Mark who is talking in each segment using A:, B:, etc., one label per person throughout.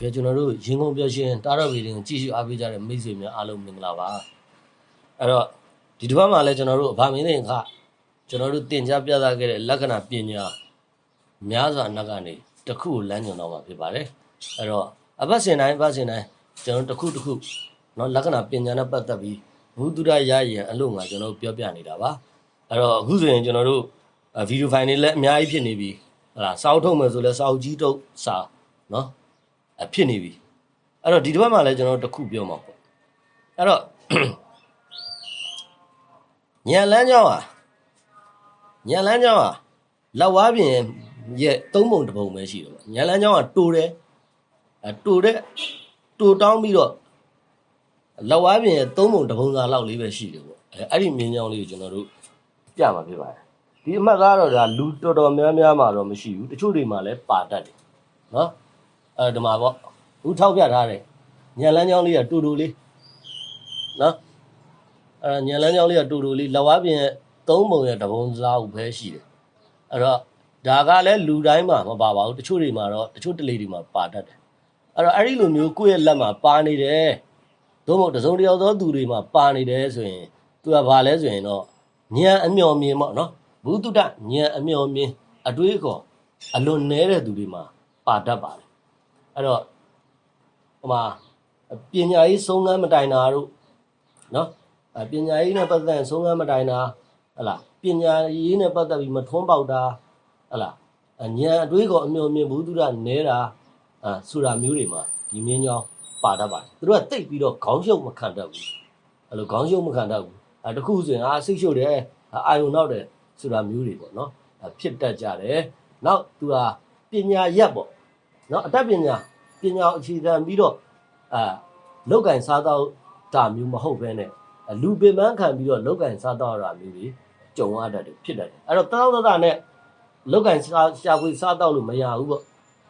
A: ကျွန်တော်တို့ရင်ကုန်ပြောရှင်တာတော်ဗီဒီယိုကြည့်ရှုအားပေးကြတဲ့မိတ်ဆွေများအားလုံးမင်္ဂလာပါအဲ့တော့ဒီတစ်ပတ်မှာလည်းကျွန်တော်တို့အဘာမင်းတဲ့အခါကျွန်တော်တို့တင် जा ပြသခဲ့တဲ့လက္ခဏာပညာများစွာနက်ကနေတစ်ခုကိုလမ်းညွှန်တော့မှာဖြစ်ပါတယ်အဲ့တော့အပတ်စဉ်တိုင်းအပတ်စဉ်တိုင်းကျွန်တော်တို့တစ်ခုတစ်ခုเนาะလက္ခဏာပညာနဲ့ပတ်သက်ပြီးဘုဒ္ဓရရရင်အလို့ငါကျွန်တော်တို့ပြောပြနေတာပါအဲ့တော့အခုဆိုရင်ကျွန်တော်တို့ဗီဒီယိုဖိုင်တွေလည်းအများကြီးဖြစ်နေပြီဟလာစာအုပ်ထုတ်မယ်ဆိုလဲစာအုပ်ကြီးထုတ်စာเนาะ အ ဖြစ်နေပြီအဲ့တော့ဒီတစ်ပတ်မှာလည်းကျွန်တော်တခုပြောမှာပေါ့အဲ့တော့ညံလန်းကြောင်းဟာညံလန်းကြောင်းဟာလက်ဝါးပြင်ရဲ့သုံးပုံတစ်ပုံပဲရှိတယ်ပေါ့ညံလန်းကြောင်းဟာတူတယ်အတူတဲ့တူတောင်းပြီးတော့လက်ဝါးပြင်ရဲ့သုံးပုံတစ်ပုံစာလောက်လေးပဲရှိတယ်ပေါ့အဲအဲ့ဒီမြင်းကြောင်းလေးကိုကျွန်တော်တို့ပြမှာဖြစ်ပါတယ်ဒီအမှတ်ကတော့ဒါလူတော်တော်များများမှာတော့မရှိဘူးတချို့တွေမှာလည်းပါတတ်တယ်နော် အဲဒီမှာပေါ့ဦးထောက်ပြထားတယ်ညံလန်းချောင်းလေးကတူတူလေးနော်အဲညံလန်းချောင်းလေးကတူတူလေးလက်ဝါးပြင်ရဲ့သုံးပုံရဲ့တပုံစားဥပဲရှိတယ်အဲ့တော့ဒါကလည်းလူတိုင်းမှာမပါပါဘူးတချို့တွေမှာတော့တချို့တလေတွေမှာပါတတ်တယ်အဲ့တော့အဲ့ဒီလိုမျိုးကိုယ့်ရဲ့လက်မှာပါနေတယ်သို့မဟုတ်တစ်စုံတစ်ယောက်သောသူတွေမှာပါနေတယ်ဆိုရင်သူကဘာလဲဆိုရင်တော့ညံအမျော်မြင်ပေါ့နော်ဘုဒ္ဓတညံအမျော်မြင်အတွေးခေါ်အလွန်နဲတဲ့သူတွေမှာပါတတ်ပါတယ် အဲ့တော့ဟိုမှာပညာရေးဆုံးခန်းမတိုင်တာတို့နော်ပညာရေးနဲ့ပတ်သက်ရင်ဆုံးခန်းမတိုင်တာဟလားပညာရေးနဲ့ပတ်သက်ပြီးမထွန်းပေါက်တာဟလားဉာဏ်အတွေးကောအမျိုးမြင်ဘုသူရနဲတာအာဆိုတာမျိုးတွေမှာဒီမင်းကြောင်းပါတတ်ပါတယ်သူတို့ကတိတ်ပြီးတော့ခေါင်းရှုပ်မခံတတ်ဘူးအဲ့လိုခေါင်းရှုပ်မခံတတ်ဘူးအဲတခုဆိုရင်အာစိတ်ရှုပ်တယ်အာယုံနောက်တယ်ဆိုတာမျိုးတွေပေါ့နော်ဖြစ်တတ်ကြတယ်နောက်သူကပညာရက်ပေါ့နော်အတတ်ပညာ ပညာကိုအခြေခံပြီးတော့အာလောက်ကင်စားတော့တာမျိုးမဟုတ်ဘဲနဲ့အလူပင်ပန်းခံပြီးတော့လောက်ကင်စားတော့တာမျိုးတွေကြုံရတတ်တယ်ဖြစ်တတ်တယ်အဲ့တော့တောက်တောက်နဲ့လောက်ကင်စားရှာဖွေစားတော့လို့မရဘူးပေါ့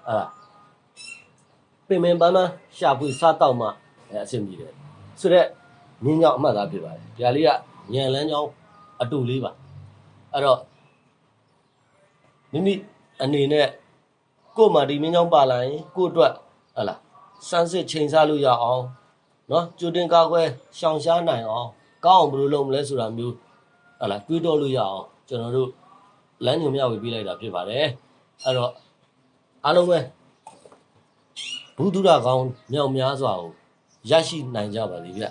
A: အဲ့ဒါပင်ပင်ပန်းပန်းရှာဖွေစားတော့မှအဲအဆင်ပြေတယ်ဆိုတော့မြင်းကြောင်အမှတ်သားဖြစ်ပါတယ်ဒီဟာလေးကညံလန်းကြောင်အတူလေးပါအဲ့တော့မိမိအနေနဲ့ကို့မှာဒီမင်းကြောင့်ပါလာရင်ကို့အတွက် ဟလာစမ်းစစ်ချိန်စားလို့ရအောင်နော်ကြိုတင်ကာကွယ်ရှောင်ရှားနိုင်အောင်ကောင်းအောင်ဘယ်လိုလုပ်မလဲဆိုတာမျိုးဟလာတွေးတော့လို့ရအောင်ကျွန်တော်တို့လမ်းညွှန်မျှဝေပေးလိုက်တာဖြစ်ပါတယ်အဲ့တော့အားလုံးပဲဘုဒ္ဓရာကောင်းမြောက်များစွာကိုရရှိနိုင်ကြပါလိမ့်ဗျ